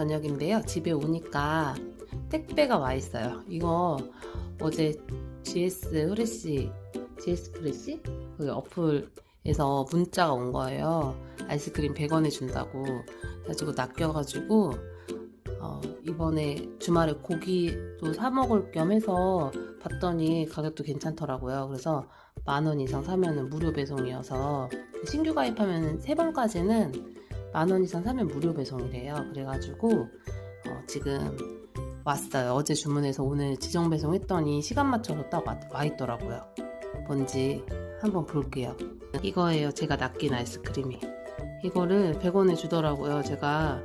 저녁인데요. 집에 오니까 택배가 와 있어요. 이거 어제 GS 후레쉬, GS 프레시? 그 어플에서 문자가 온 거예요. 아이스크림 100원에 준다고. 그래가지고 낚여가지고, 어, 이번에 주말에 고기도 사 먹을 겸 해서 봤더니 가격도 괜찮더라고요. 그래서 만 원 이상 사면은 무료 배송이어서 신규 가입하면 세 번까지는 만 원 이상 사면 무료 배송이래요. 그래가지고 어, 지금 왔어요. 어제 주문해서 오늘 지정 배송했더니 시간 맞춰서 딱 와, 와 있더라고요. 뭔지 한번 볼게요. 이거예요. 제가 낚인 아이스크림이. 이거를 100원에 주더라고요. 제가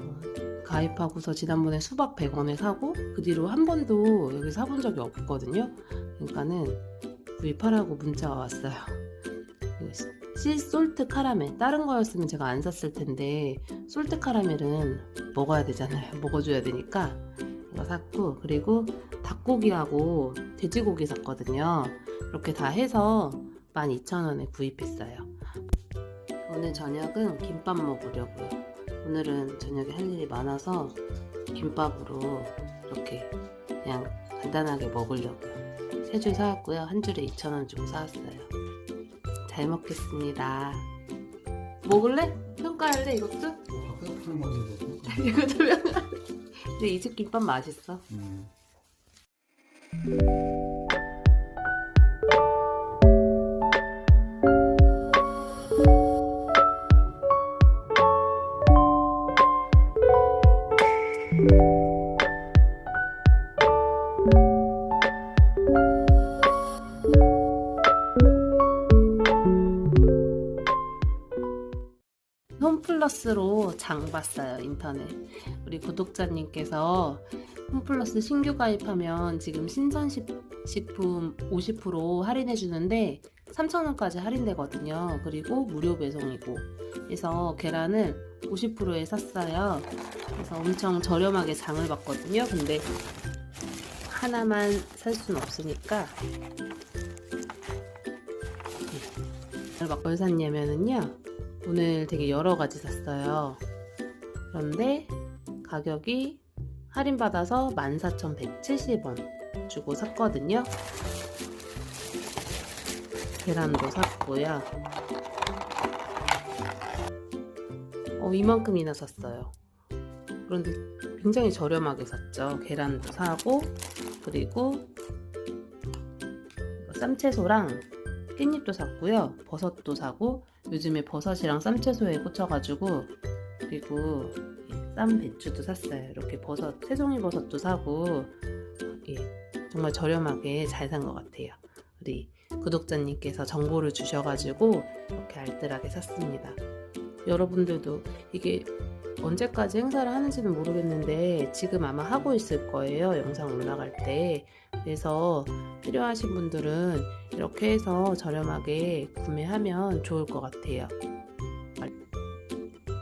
어, 가입하고서 지난번에 수박 100원에 사고 그 뒤로 한 번도 여기 사본 적이 없거든요. 그러니까는 구입하라고 문자가 왔어요. 씨 솔트 카라멜. 다른 거였으면 제가 안 샀을 텐데 솔트 카라멜은 먹어야 되잖아요. 먹어줘야 되니까. 이거 샀고 그리고 닭고기하고 돼지고기 샀거든요. 이렇게 다 해서 12,000원에 구입했어요. 오늘 저녁은 김밥 먹으려고요. 오늘은 저녁에 할 일이 많아서 김밥으로 이렇게 그냥 간단하게 먹으려고요. 세 줄 사왔고요. 한 줄에 2,000원 주고 사왔어요 잘 먹겠습니다. 먹을래? 평가할래 이것도? 파는 건데. 이것도 평가. 근데 이집 김밥 맛있어. 음. 플러스로 장 봤어요 인터넷. 우리 구독자님께서 홈플러스 신규 가입하면 지금 신선식품 50% 할인해 주는데 3,000원까지 할인되거든요. 그리고 무료 배송이고. 그래서 계란을 50%에 샀어요. 그래서 엄청 저렴하게 장을 봤거든요. 근데 하나만 살 수는 없으니까 뭘 샀냐면은요. 오늘 되게 여러 가지 샀어요. 그런데 가격이 할인받아서 14,170원 주고 샀거든요. 계란도 샀고요. 어, 이만큼이나 샀어요. 그런데 굉장히 저렴하게 샀죠. 계란도 사고, 그리고 쌈채소랑 깻잎도 샀고요. 버섯도 사고, 요즘에 버섯이랑 쌈채소에 꽂혀가지고 그리고 쌈 배추도 샀어요. 이렇게 버섯 새송이 버섯도 사고 예, 정말 저렴하게 잘 산 것 같아요. 우리 구독자님께서 정보를 주셔가지고 이렇게 알뜰하게 샀습니다. 여러분들도 이게 언제까지 행사를 하는지는 모르겠는데 지금 아마 하고 있을 거예요. 영상 올라갈 때. 그래서 필요하신 분들은 이렇게 해서 저렴하게 구매하면 좋을 것 같아요.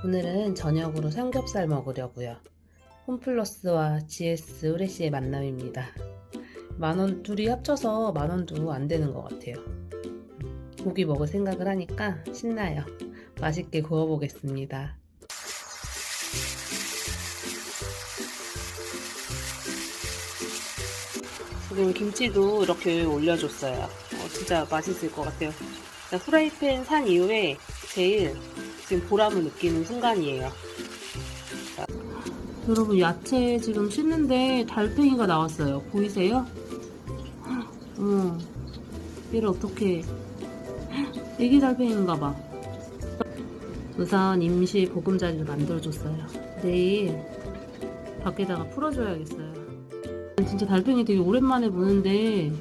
오늘은 저녁으로 삼겹살 먹으려고요. 홈플러스와 GS 후레쉬의 만남입니다. 만원 둘이 합쳐서 만원도 안 되는 것 같아요. 고기 먹을 생각을 하니까 신나요. 맛있게 구워보겠습니다. 지금 김치도 이렇게 올려줬어요. 어, 진짜 맛있을 것 같아요. 후라이팬 산 이후에 제일 지금 보람을 느끼는 순간이에요. 자, 여러분 야채 지금 씻는데 달팽이가 나왔어요. 보이세요? 어머, 얘를 어떻게 애기 달팽이인가 봐. 우선 임시 보금자리를 만들어줬어요. 내일 밖에다가 풀어줘야겠어요. 진짜 달팽이 되게 오랜만에 보는데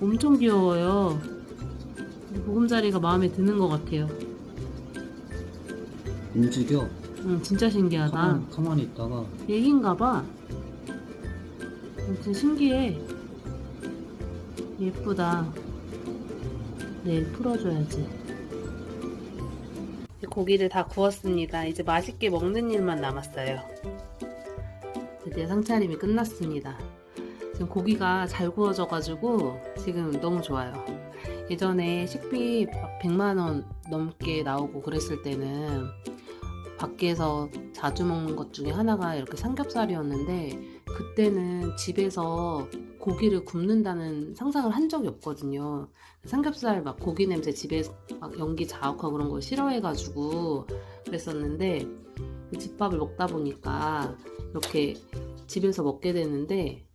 엄청 귀여워요. 보금자리가 마음에 드는 것 같아요. 움직여. 응, 진짜 신기하다. 가만, 가만히 있다가 얘긴가봐. 진짜 신기해. 예쁘다. 내일 풀어줘야지. 고기를 다 구웠습니다. 이제 맛있게 먹는 일만 남았어요. 드디어 상차림이 끝났습니다. 지금 고기가 잘 구워져가지고 지금 너무 좋아요. 예전에 식비 100만원 넘게 나오고 그랬을 때는 밖에서 자주 먹는 것 중에 하나가 이렇게 삼겹살이었는데 그때는 집에서 고기를 굽는다는 상상을 한 적이 없거든요. 삼겹살 막 고기 냄새 집에 막 연기 자욱하고 그런 걸 싫어해가지고 그랬었는데 그 집밥을 먹다 보니까 이렇게 집에서 먹게 되는데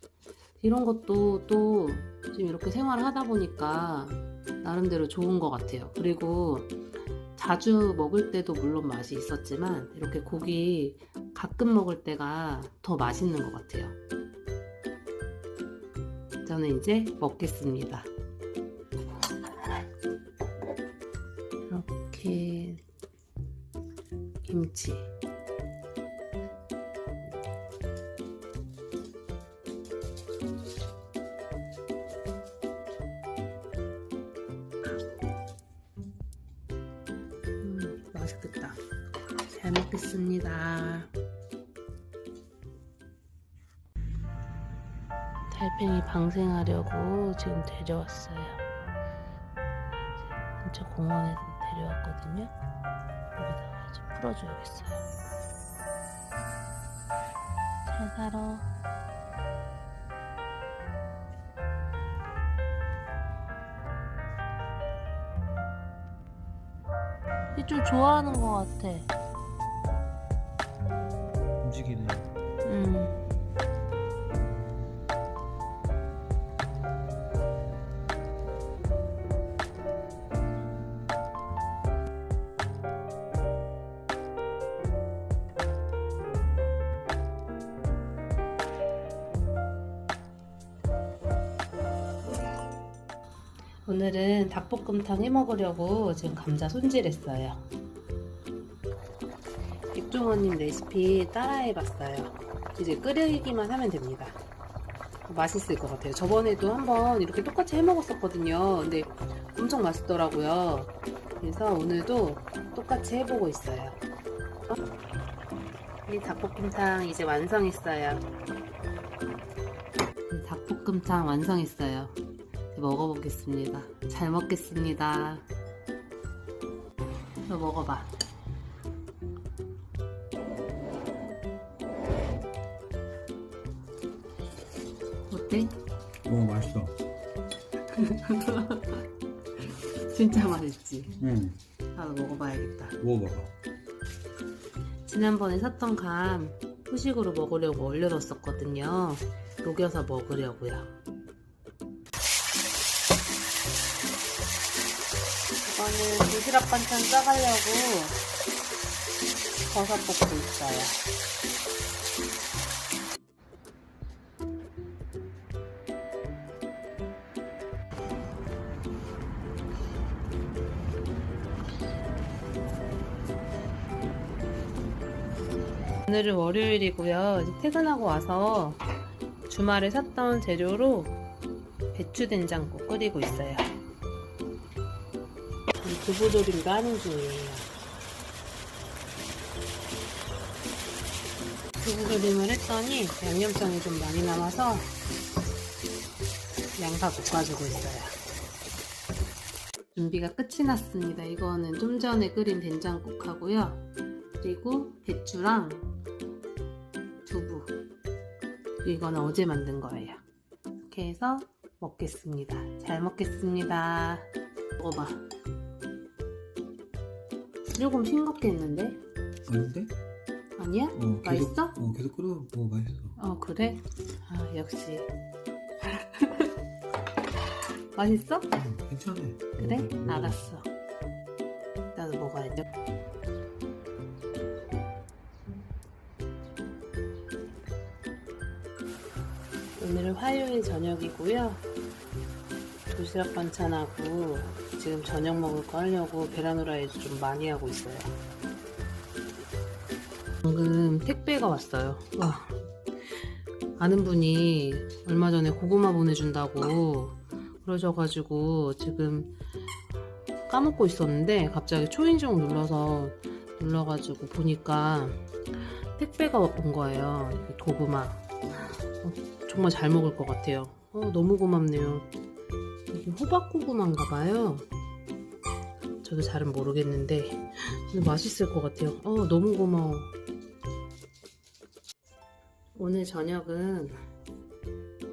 이런 것도 또 지금 이렇게 생활을 하다 보니까 나름대로 좋은 것 같아요. 그리고 자주 먹을 때도 물론 맛이 있었지만 이렇게 고기 가끔 먹을 때가 더 맛있는 것 같아요. 저는 이제 먹겠습니다. 이렇게 김치. 맛있겠다. 잘 먹겠습니다. 달팽이 방생하려고 지금 데려왔어요. 근처 공원에 데려왔거든요. 여기다가 이제 풀어줘야겠어요. 잘 살아. 좀 좋아하는 것 같아. 오늘은 닭볶음탕 해 먹으려고 지금 감자 손질했어요. 육종원님 레시피 따라해봤어요. 이제 끓이기만 하면 됩니다. 맛있을 것 같아요. 저번에도 한번 이렇게 똑같이 해 먹었었거든요. 근데 엄청 맛있더라고요. 그래서 오늘도 똑같이 해보고 있어요. 이 닭볶음탕 이제 완성했어요. 이 닭볶음탕 완성했어요. 먹어보겠습니다. 잘 먹겠습니다. 너 먹어봐. 어때? 어 맛있어. 진짜 맛있지? 응. 나도 먹어봐야겠다. 먹어봐. 지난번에 샀던 감 후식으로 먹으려고 얼려뒀었거든요. 녹여서 먹으려고요. 이거는 도시락 반찬 싸가려고 버섯 볶고 있어요. 오늘은 월요일이고요. 퇴근하고 와서 주말에 샀던 재료로 배추 된장국 끓이고 있어요. 저는 두부조림도 하는 중이에요. 두부조림을 했더니 양념장이 좀 많이 남아서 양파 볶아주고 있어요. 준비가 끝이 났습니다. 이거는 좀 전에 끓인 된장국하고요. 그리고 배추랑 두부 이거는 어제 만든 거예요 이렇게 해서 먹겠습니다 잘 먹겠습니다 먹어봐 조금 싱겁게 했는데 아닌데? 아니야? 어, 계속, 맛있어? 어 계속 끓여. 어 맛있어. 어 그래? 아 역시 맛있어? 응, 괜찮아. 그래? 먹어. 알았어 나도 먹어야죠 오늘은 화요일 저녁이고요 도시락 반찬하고 지금 저녁 먹을 거 하려고 베라노라에도 좀 많이 하고 있어요 방금 택배가 왔어요 와 아는 분이 얼마 전에 고구마 보내준다고 그러셔가지고 지금 까먹고 있었는데 갑자기 초인종 눌러서 눌러가지고 보니까 택배가 온 거예요. 이 고구마. 어, 정말 잘 먹을 것 같아요. 어, 너무 고맙네요. 호박 고구마인가 봐요. 저도 잘은 모르겠는데 근데 맛있을 것 같아요. 어, 너무 고마워. 오늘 저녁은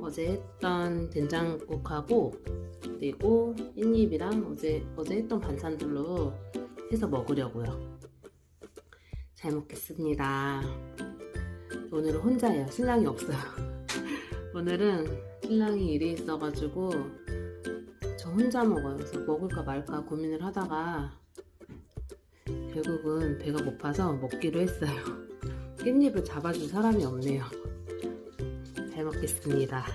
어제 했던 된장국하고 그리고 깻잎이랑 어제 어제 했던 반찬들로 해서 먹으려고요. 잘 먹겠습니다. 오늘은 혼자예요. 신랑이 없어요. 오늘은 신랑이 일이 있어가지고 저 혼자 먹어요. 그래서 먹을까 말까 고민을 하다가 결국은 배가 고파서 먹기로 했어요. 깻잎을 잡아줄 사람이 없네요. 잘 먹겠습니다.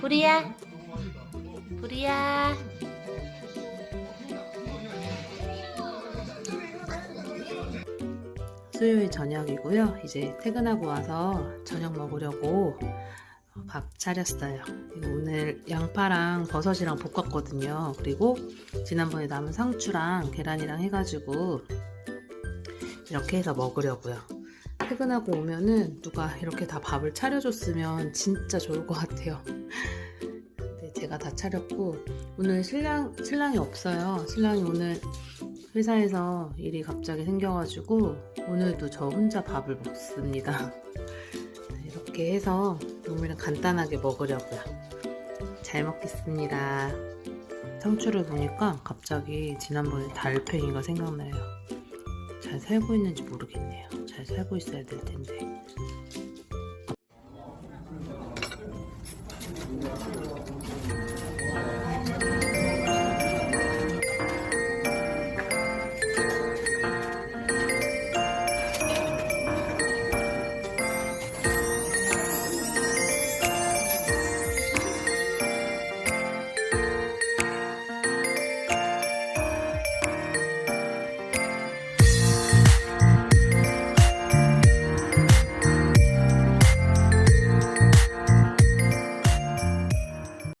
부리야, 부리야. 수요일 저녁이고요. 이제 퇴근하고 와서 저녁 먹으려고 밥 차렸어요. 오늘 양파랑 버섯이랑 볶았거든요. 그리고 지난번에 남은 상추랑 계란이랑 해가지고 이렇게 해서 먹으려고요. 퇴근하고 오면은 누가 이렇게 다 밥을 차려줬으면 진짜 좋을 것 같아요. 근데 제가 다 차렸고 오늘 신랑 신랑이 없어요. 신랑이 오늘 회사에서 일이 갑자기 생겨가지고 오늘도 저 혼자 밥을 먹습니다. 네, 이렇게 해서 오늘은 간단하게 먹으려고요. 잘 먹겠습니다. 상추를 보니까 갑자기 지난번에 달팽이가 생각나요. 잘 살고 있는지 모르겠네요. 잘 살고 있어야 될 텐데.